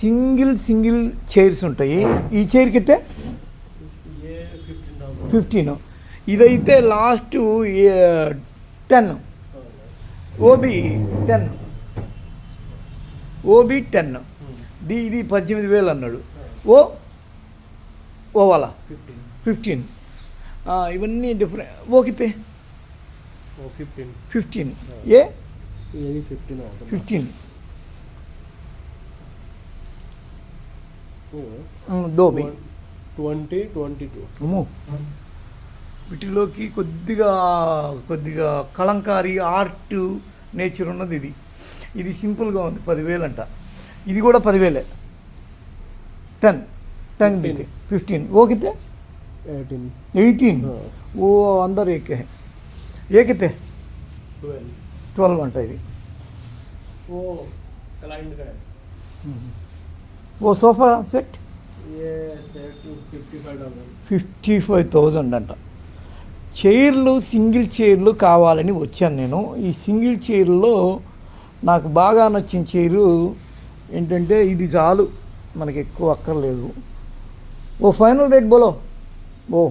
Single single chairs ఉంటాయి. ఈ చైర్కి అయితే ఫిఫ్టీన్. ఇదైతే లాస్ట్ టెన్. ఓబీ టెన్. ఓబీ టెన్. ది ఇది పద్దెనిమిది వేలు అన్నాడు. ఓ ఓవాలా? ఫిఫ్టీన్. ఇవన్నీ డిఫరెంట్ ఓకితే? ఫిఫ్టీన్. ఫిఫ్టీన్. ఏ? Fifteen fifteen. Dhobi twenty twenty two వీటిలోకి కొద్దిగా కొద్దిగా కలంకారి ఆర్ట్ నేచర్ ఉన్నది ఇది. ఇది సింపుల్గా ఉంది పదివేలు అంట ఇది కూడా పదివేలే. Ten. Ten fifteen. ఓకితే? Eighteen. Eighteen. ఓ అందరు ఏకే. ఏకితే? ట్వెల్వ్. అంట ఇది. ఓ ఓ sofa set? Fifty five thousand అంట. చైర్లు సింగిల్ చైర్లు కావాలని వచ్చాను నేను. ఈ సింగిల్ చైర్లో నాకు బాగా నచ్చిన చైరు ఏంటంటే ఇది చాలు మనకి ఎక్కువ అక్కర్లేదు. ఓ ఫైనల్ రేట్ బోలో. ఓ.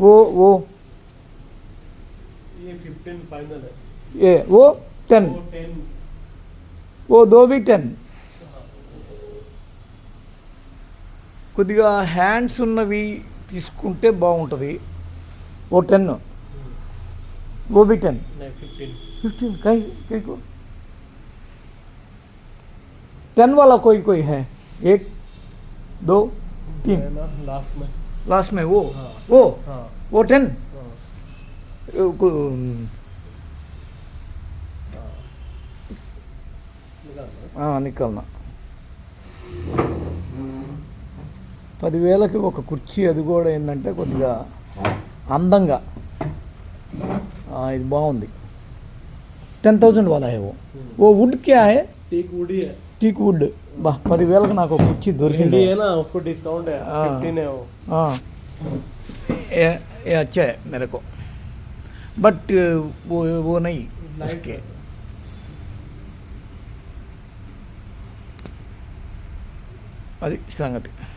ఓ ఓ. ఏ ఓ టెన్. ఓ దోబి టెన్. కొద్దిగా హ్యాండ్స్ ఉన్నవి తీసుకుంటే బాగుంటుంది ఓ టెన్ ఓబి టెన్ नहीं फिफ्टीन फिफ्टीन कहीं कहीं को टेन वाला कोई कोई है एक दो तीन ना लास्ट में लास्ट में वो हाँ। वो हाँ वो टेन हाँ निकाल लो। నికల్నా పదివేలకి ఒక కుర్చీ అది కూడా ఏంటంటే కొద్దిగా అందంగా ఆ, ఇది బాగుంది టెన్ థౌజండ్ వాలా है वो वो वुड क्या है टीक वुडी है टीक वुड బా పదివేలకు నాకు ఒక కుర్చీ हिंदी దొరికింది है ना उसको डिस्काउंट है हाँ। फिफ्टीन है वो हाँ ये ये अच्छा है मेरे को बट वो वो नहीं लाइट उसके అది సంగతి